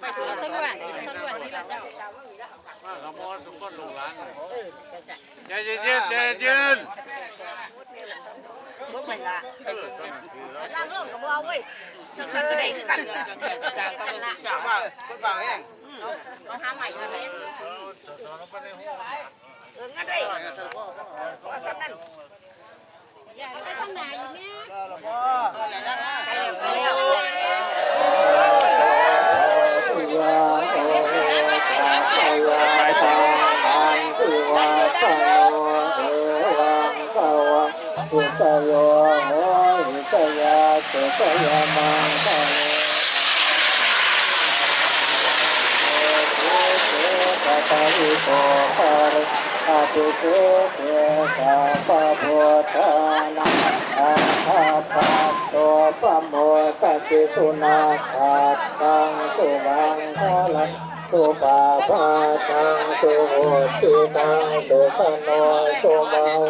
ไปสวนสำรวจสำรวจนี่ละเจ้ามาขโมยทุกคนลงร้านใจเย็นๆใจเย็นบ่เหมือนละเออตอนนั้นคื สตยามังคะปะตาวิโกภารอาภิเกเกสาปะพุทธานังอาภาภาโตปะโมปะติสุนาคาตังสุวังคาลังสุปาปาตังสุโหติตังสุขโนสุมัง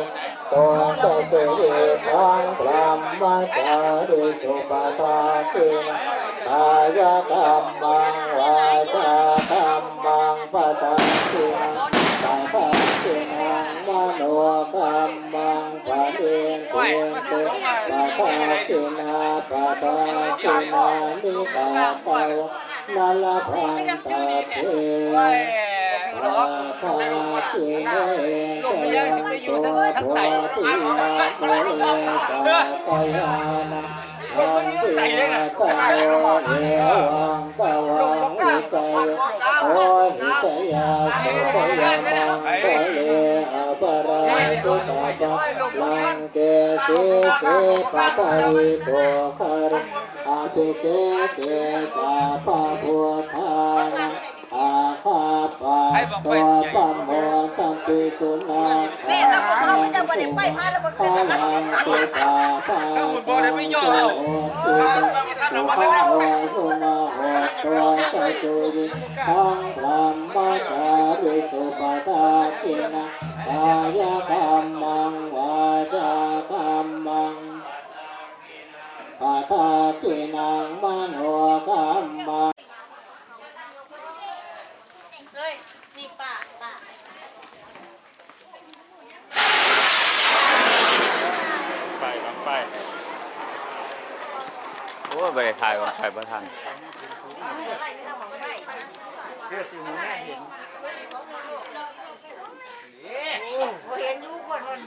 ตตัสเยทังพรหมจาริสุปตาตินะกายกรรมังวาจากรรมังปตาตินะปัปะตินังมโนกรรมังปะเดนเตตุปะปะตินาปะปะตินานิกาเตานาลพันตะเท ปะปะติเนลมยังสิไปอยู่ทั้งทั้งไตที่นาโมเลกาปยานะลมมันอยู่ทั้งไตเลยนะกาโยเอวังกาวังอิใจโอหิตยาโสปยามังกะเลอะปะราตุตาปะลังเกสิเกปะปะริโภคารอาภิเกเกสาปะพุทธา นังอาคาปะตัวปะโมตันติสุนาแม่ถ้าบ่เฮาจะบ่ได้ไปมาแล้วบ่ขึ้นแล้วสุตาปะตั้งหุ่นบ่ได้ไม่ย่อเอาสุปะโหสุนาโหตัวสัจจุริทังพรหมจาริสุปตาตินะกายกรรมังวาจากรรมังปตาตินังมโนกรรมัง เฮ้ยนี่ ป้าป้าไปบังไปโอ้ยบริถ่ายบังไปประทันอะไรนี่เราของไว้บ่เห็นยู่คนมัน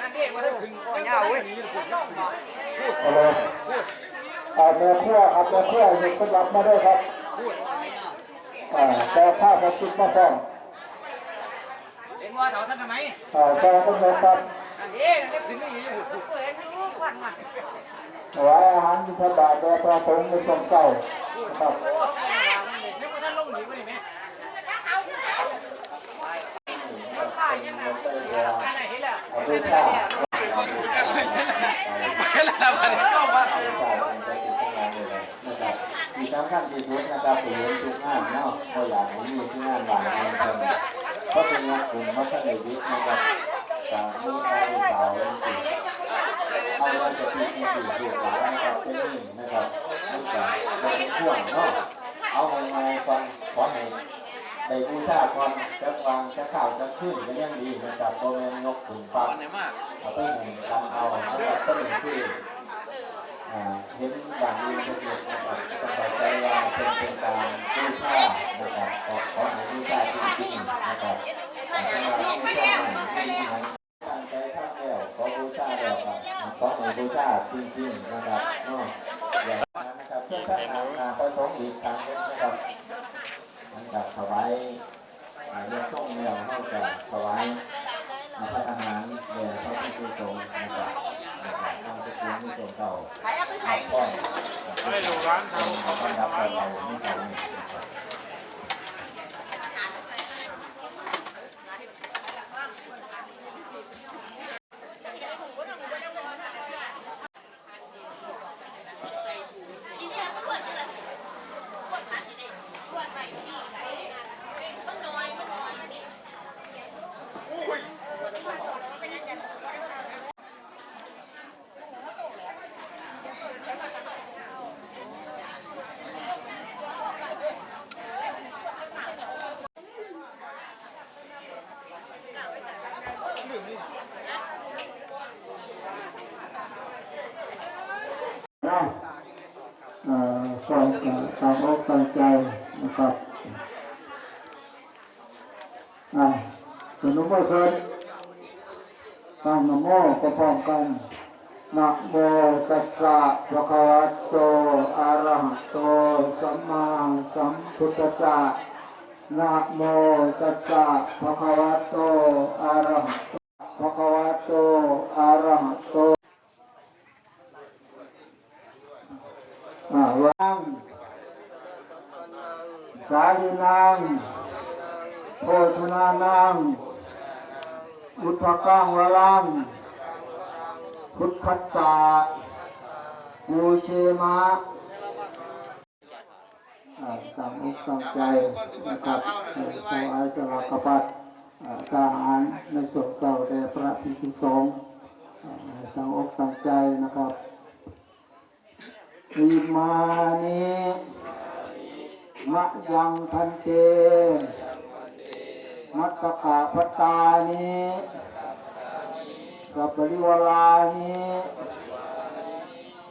นั่นเด็กมาถึงถึงเงาเว้ยเอาเลยอ่าเนื้อเชื่อครับเนื้อเชื่อหยิบขึ้นรับมาด้วยครับอาแต่ผ้าพลาสติกมาฟ้อง ว่าเถาท่านทำไมอ่าแต่ก็เหมือนครับนั่นเด็กนั่นถึงนี่อยู่บ่เห็นอยู่คนมันถวายอาหารบิณฑบาตแด่พระสงฆ์ในช่วงเช้าครับนึกว่าท่านลงหนีมาดิแม่ป้ายังไงท่านไหนเห็นแล้ว เอาไปชา เห็นแล้วมันก็มา เอาไปชาเป็นไปติดทำงานเลยนะครับมีสำคัญที่สุดนะครับผมเห็นทุกงานเนาะตัวอย่างนี้มีที่งานหลายงานกันก็เป็นงานกลุ่มมัสยิดนะครับจากมีใครสาวจริงเอาวัน จะปีที่สี่ถูกหลายนะครับเป็นหนึ่งนะครับนี่ก็เป็นช่วงเนาะเอาไงๆก่อนขอให้ในบูชาก่อนจะวางจะข่าวจะขึ้นก็ยังดีนะครับโมเมนยกถึงปั๊บไหนมากเอาไปหนึ่งกันเอาแล้วก็หนึ่งที่อ่าเห็นอย่างนี้เป็นเด็กนะครับสบายใจว่าเป็นเป็นการบูชานะครับขอขอให้บูชาจริงๆนะครับสำหรับบูชาใหม่ที่นั้นตั้งใจทำแล้วขอบูชาแล้ว ครับขอให้บูชาจริงๆนะครับเนาะอย่างนั้นนะครับเพื่อท่านอ่าประสงค์อีกครั้งนะครับอันดับถวายอาเรื่องส่งแล้วนอกจากถวายอาพระอาหารแด่พระพุทธสงฆ์นะครับนะครับทำสกุลมิสงเก่าใครเอาไปขใส่อบป้องไม่รู้ร้านทำของบรรดารเราไม่ทำนะครั ตั้งใจนะครับอ่าสนุกเมื่อคืนตั้งนโมก็พร้อมกันนะโมตัสสะภะคะวะโตอะระหะโตสัมมาสัมพุทธัสสะนะโมตัสสะภะคะวะโตอะระหะโตภะคะวะโตอะระหะโตอ่าว่าง สาลีนางโพธนานางอุทธกังวรังพุทธัสสะปูเชมะอ่าตั้งอกตั้งใจนะครับเอ่อถวายสลากพัดอ่าทหารในสวดเก่าแด่พระภิกษุสงฆ์อ่างอกตั้งใจนะครับอิมานิ มะยังพันเตมัตตคาปตานิสัพปริวลานิ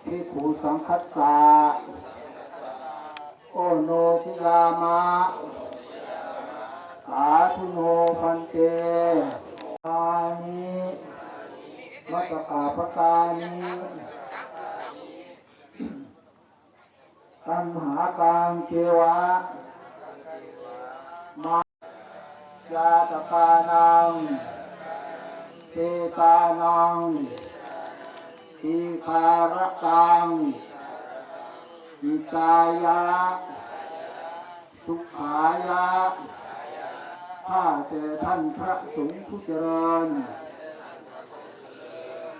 พิขูสังคัสสะโอโนทิลามะสาธุโนพันเตตานิมัตตคาปตานิ ตัมหากังเทวะ มาจาตกานังเทตานังทีคารกังอิตายะ สุขายะ ข้าแต่ท่านพระสงฆ์ผู้เจริญ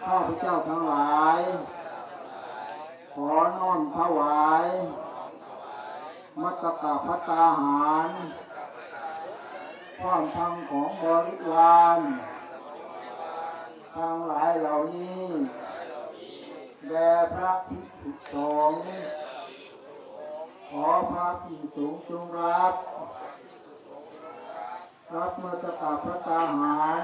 ข้าพเจ้าทั้งหลาย อน้อมถวาย มัตตกาพัตตาหารความพังของบริวารทางหลายเหล่านี้แด่พระภิกษุสงฆ์ขอพระภิกษุสงฆ์จงรับ รับมัตตกาพัตตาหาร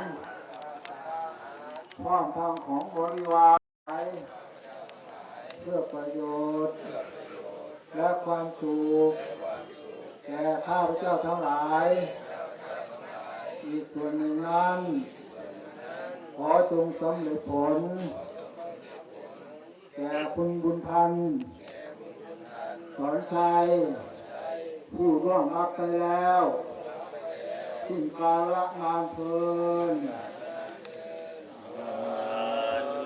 ความพังของบริวาร เพื่อประโยชน์ และความสุขแก่ข้าพเจ้าทั้งหลาย อีกส่วนหนึ่งนั้นขอจงสำเร็จผล แก่คุณบุญพันธ์สอนชัยผู้ร่วมรับไปแล้วสิ้นกาละนานเพลินสาธุ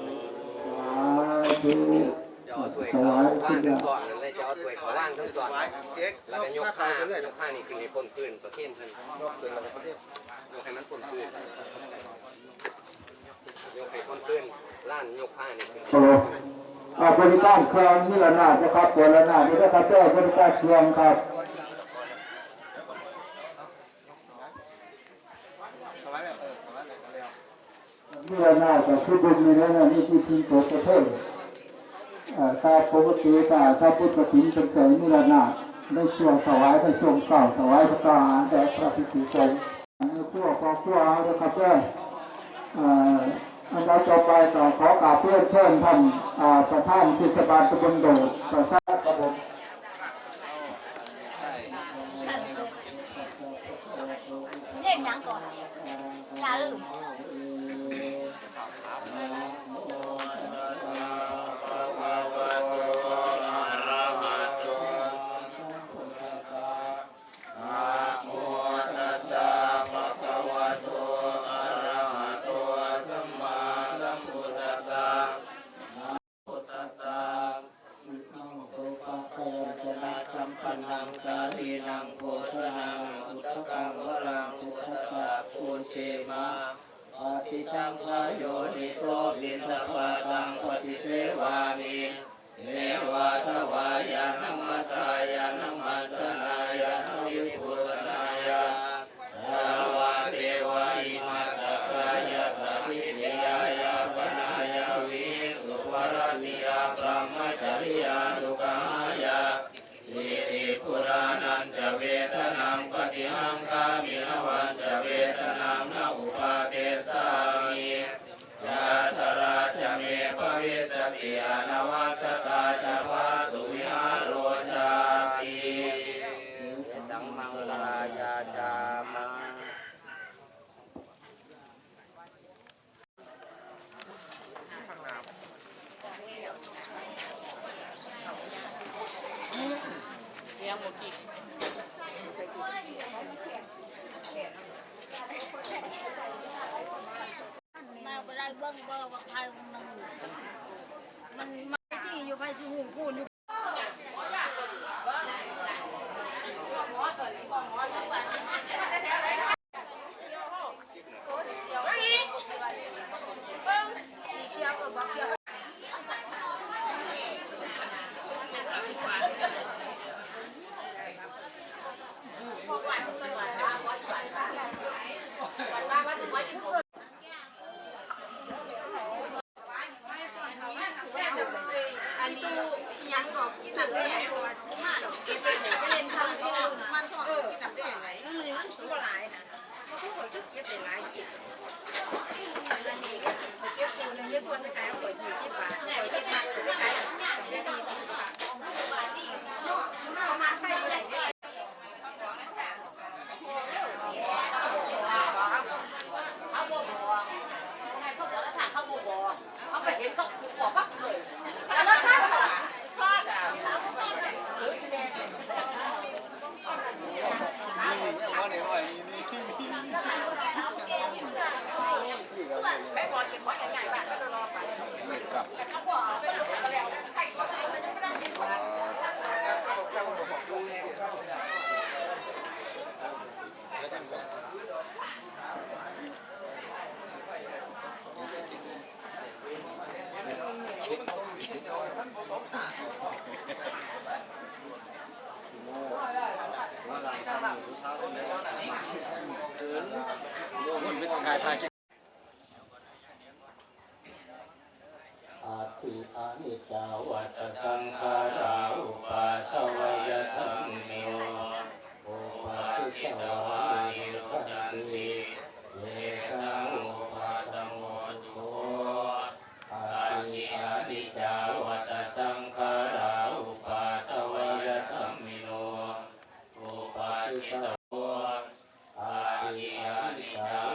จะเอา ถ้วยถเขาวายว่างทุกอทั้ย่างงสอนเลยจะเอาถ้วยเขาว่างทั้งสอนแล้วก็ยกผ้ายกผ้านี่คือในพ้นพื้นประเทศเพิ่นยกพื้นแล้วก็ยกให้มันพ้นพื้นยกให้พ้นพื้นล้านยกผ้านี่คือโอ้อาบริการเครื่องนี่ละนาดนะครับตัวละนาดนี่นะครับเจ้าบริการเครื่องครับนี่ละนาดกับคือบุญนี่แล้วนะนี่ที่พิมพ์ตัวประเทศ อ่าตาปกติตาถ้าพุทธถิ่นเป็นใจนี่ละนาดในช่วงถวายได้ช่วงเก่าถวายพระทหารแด่พระภิกษุสงฆ์ในพวกพอพวกเอาเลยครับเพื่อนอันดับต่อไปต่อขอกราบเพื่อนเชิญท่านประธานเทศบาลตะบนโดดประธาน นังโพธนังอุตตกังวรังอุตสะปูเชมาปฏิสังขโยนิโสวินทปาตังปฏิเสวานิเนวาทวายานัมมัตตายานัมมัน เบิ่งบ่ว่าใครคนหนมันมาที่อยู่ไปที่หูพูดอยู่ Yeah. เดินโม่คนเป็นกายพากิน Sha.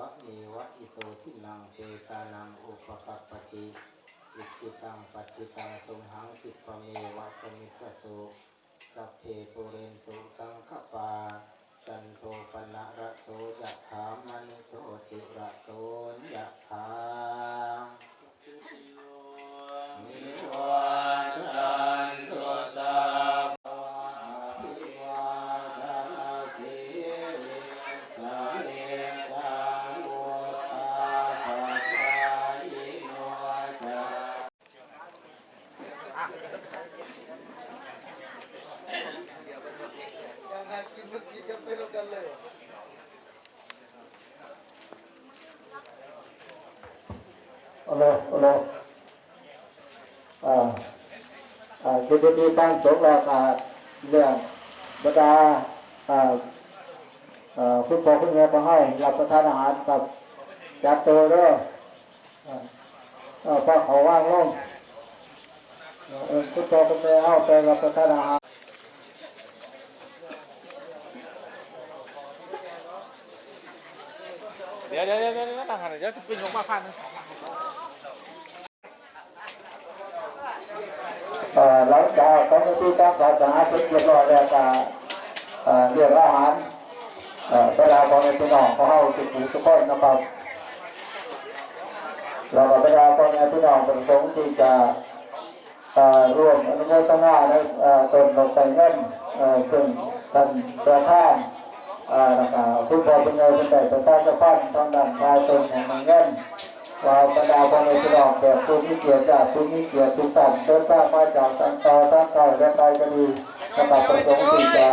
วะเอวะอิโตทินังเตตานังอุปปัปปติอิจิตังปัจิตังสมหังสิตปเมวะสมิสตุสัพเพปุเรนตุสังขปาจันโทปนะระโสยะถามณิโสจิระโสยะถามิวา กุฏิการสงฆ์แล้วก็เรื่องบรรดาคุณพ่อคุณแม่พอให้รับประทานอาหารกับจัดโตด้วยพอเขาว่างลงคุณพ่อคุณแม่เอาไปรับประทานอาหารเดี๋ยวเดี๋ยวเดี๋ยวเดี๋ยวต่างหานเดี๋ยวจะไปยกมาพัน หลังจากทำหน้าที่การศาสนาเสร็จเรียบร้อยแล้วก็เอ่อเรียกอาหารเอ่อเวลาของในพี่น้องเขาเข้าสุขุทุกคนนะครับเราก็เวลาของในพี่น้องประสงค์ที่จะเอ่อร่วมอนุโมทนาในเอ่อตนลงไปเงินเอ่อซึ่งท่านประธานเอ่อนะครับผู้พอเป็นเงินเป็นแต่ประธานเจ้าพันทางด้านชายตนแห่งเงิน ว่าบรรดาคนในพี่น้องแบบผู้มีเกียรติจากผู้มีเกียรติทุกท่านเดินทางมาจากทางตาทางไกลและไกลก็ดีสำหรับประสงค์ที่จะ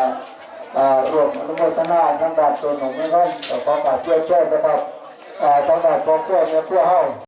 รวมอนุโมทนาทั้งด้านตัวหนุ่มไม่น้อยขอขอบคุณเพื่อนๆนะครับอ่างด้านครอบครัวเนี่ยเพื่อเฮา